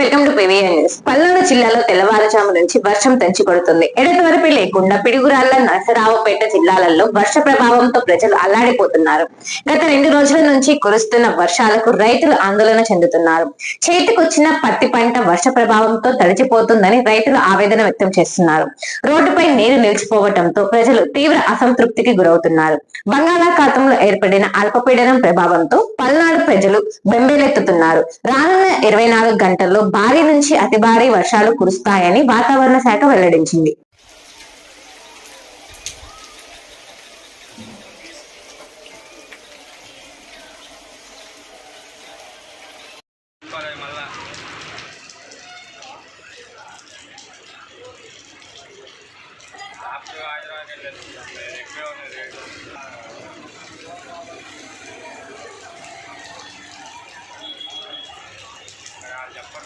Welcome to news. Palnadu జిల్లాలో తెల్లవారుజాము నుంచి వర్షం తెచ్చి కొడుతుంది. ఎడతెరపి లేకుండా పిడుగురాళ్ళ నరసరావుపేట జిల్లాలలో వర్ష ప్రభావంతో ప్రజలు అల్లాడిపోతున్నారు. గత రెండు రోజుల నుంచి కురుస్తున్న వర్షాలకు రైతులు ఆందోళన చెందుతున్నారు. చేతికొచ్చిన పత్తి పంట వర్ష ప్రభావంతో తడిచిపోతుందని రైతులు ఆవేదన వ్యక్తం చేస్తున్నారు. రోడ్డుపై నీరు నిలిచిపోవడంతో ప్రజలు తీవ్ర అసంతృప్తికి గురవుతున్నారు. బంగాళాఖాతంలో ఏర్పడిన అల్పపీడనం ప్రభావంతో పల్నాడు ప్రజలు బెంబేలెత్తుతున్నారు. రానున్న ఇరవై నాలుగు గంటల్లో భారీ నుంచి అతి భారీ వర్షాలు కురుస్తాయని వాతావరణ శాఖ వెల్లడించింది పడే మళ్ళా ఉంది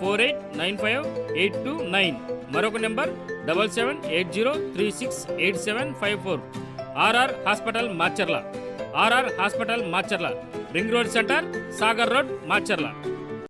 four eight nine five eight two nine. మరొక number double seven eight zero three six eight seven five four. R R hospital Macherla R R hospital Macherla ring road centre Sagar road Macherla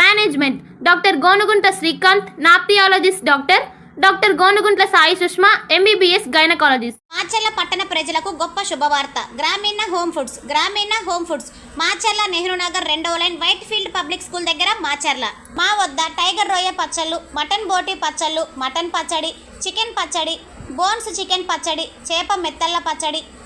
Management. Doctor Gonugunta Srikanth nephrologist doctor doctor Gonuguntla Sai Sushma MBBS gynaecologist. Macherla పట్టణ ప్రజలకు గొప్ప శుభవార్త. Grameena home foods Grameena home foods. Macherla Nehru Nagar రెండవ line white field public school దగ్గర మాచర్ల. మా వద్ద tiger రొయ్య పచ్చళ్ళు మటన్ బోటి పచ్చళ్ళు మటన్ పచ్చడి చికెన్ పచ్చడి బోన్స్ చికెన్ పచ్చడి చేప మెత్తళ్ళ పచ్చడి